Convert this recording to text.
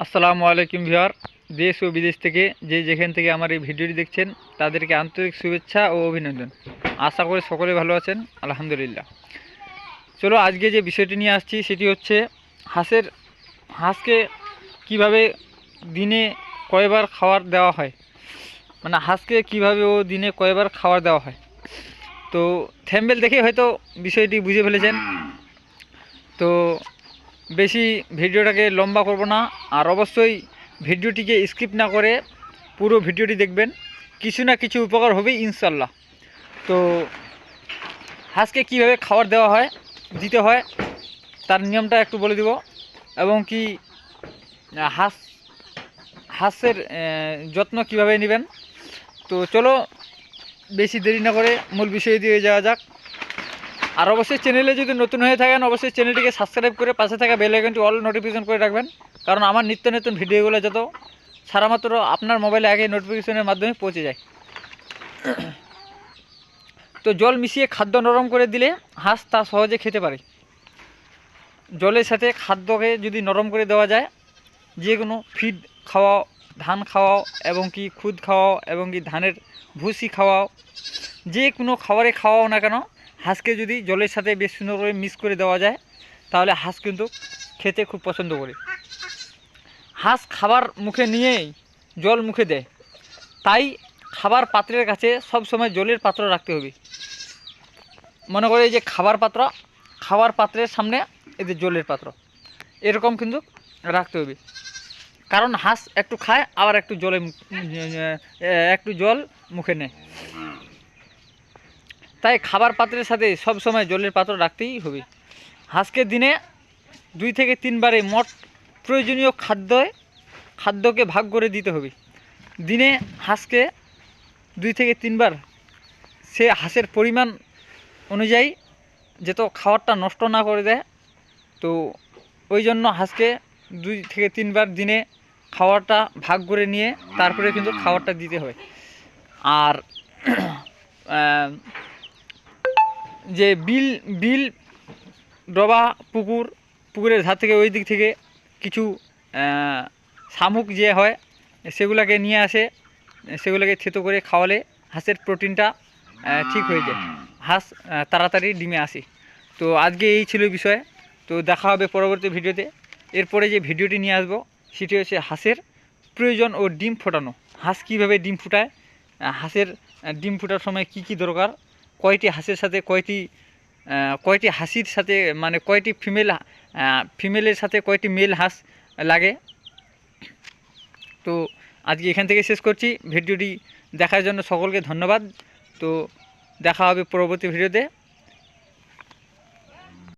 আসসালামু আলাইকুম ভিওয়ার দেশ ও বিদেশ থেকে যে যেখান থেকে আমার এই ভিডিওটি দেখছেন, তাদেরকে আন্তরিক শুভেচ্ছা ও অভিনন্দন। আশা করি সকলে ভালো আছেন, আলহামদুলিল্লাহ। চলো আজকে যে বিষয়টি নিয়ে আসছি, সেটি হচ্ছে হাঁসের, হাঁসকে কীভাবে দিনে কয়বার খাবার দেওয়া হয়? মানে হাঁসকে কীভাবে ও দিনে কয়বার খাবার দেওয়া হয়? তো থ্যাম্বেল দেখে হয়তো বিষয়টি বুঝে ফেলেছেন। তো বেশি ভিডিওটাকে লম্বা করব না, আর অবশ্যই ভিডিওটিকে স্কিপ না করে পুরো ভিডিওটি দেখবেন। কিছু না কিছু উপকার হবে ইনশাল্লাহ তো হাঁসকে কীভাবে খাবার দেওয়া হয়, দিতে হয়, তার নিয়মটা একটু বলে দিব। এবং কি, হাঁস, হাঁসের যত্ন কীভাবে নেবেন? তো চলো, বেশি দেরি না করে মূল বিষয়ে দিয়ে যাওয়া যাক। আর অবশ্যই চ্যানেলে যদি নতুন হয়ে থাকেন, অবশ্যই চ্যানেলটিকে সাবস্ক্রাইব করে পাশে থাকা বেল আইকনটি অল নোটিফিকেশন করে রাখবেন। কারণ আমার নিত্য নতুন ভিডিওগুলো যত সারা মাত্র আপনার মোবাইলে আগে নোটিফিকেশনের মাধ্যমে পৌঁছে যায়। তো জল মিশিয়ে খাদ্য নরম করে দিলে হাঁস তা সহজে খেতে পারে। জলের সাথে খাদ্যকে যদি নরম করে দেওয়া যায়, যে কোনো ফিড খাওয়াও, ধান খাওয়াও, এবং কি খুদ খাওয়াও, এবং কি ধানের ভুসি খাওয়াও, যে কোনো খাবারে খাওয়াও না কেন হাঁসকে যদি জলের সাথে বেশ সুন্দর করে মিক্স করে দেওয়া যায়, তাহলে হাঁস কিন্তু খেতে খুব পছন্দ করে। হাঁস খাবার মুখে নিয়েই জল মুখে দেয়। তাই খাবার পাত্রের কাছে সব সময় জলের পাত্র রাখতে হবে। মনে করে যে খাবার পাত্র, খাবার পাত্রের সামনে এই যে জলের পাত্র, এরকম কিন্তু রাখতে হবে। কারণ হাঁস একটু খায়, আবার একটু জলে একটু জল মুখে নেয়। তাই খাবার পাত্রের সাথে সব সময় জলের পাত্র রাখতেই হবে। হাঁসকে দিনে দুই থেকে তিনবারে মোট প্রয়োজনীয় খাদ্য খাদ্যকে ভাগ করে দিতে হবে। দিনে হাঁসকে দুই থেকে তিনবার সে হাঁসের পরিমাণ অনুযায়ী যেত খাবারটা নষ্ট না করে দেয়, তো ওই জন্য হাঁসকে দুই থেকে তিনবার দিনে খাবারটা ভাগ করে নিয়ে তারপরে কিন্তু খাবারটা দিতে হয়। আর যে বিল বিল ডবা পুকুর পুকুরের ধার থেকে ওই দিক থেকে কিছু শামুক যে হয় সেগুলোকে নিয়ে আসে সেগুলোকে থেতো করে খাওয়ালে হাঁসের প্রোটিনটা ঠিক হয়ে যায়। হাঁস তাড়াতাড়ি ডিমে আসে। তো আজকে এই ছিল বিষয়। তো দেখা হবে পরবর্তী ভিডিওতে। এরপরে যে ভিডিওটি নিয়ে আসব সেটি হচ্ছে হাঁসের প্রয়োজন ও ডিম ফোটানো। হাঁস কীভাবে ডিম ফুটায়? হাঁসের ডিম ফোটার সময় কি কি দরকার? কয়টি হাঁসের সাথে, কয়টি কয়টি হাসির সাথে মানে কয়টি ফিমেল ফিমেলের সাথে কয়টি মেল হাঁস লাগে? তো আজকে এখান থেকে শেষ করছি। ভিডিওটি দেখার জন্য সকলকে ধন্যবাদ। তো দেখা হবে পরবর্তী ভিডিওতে।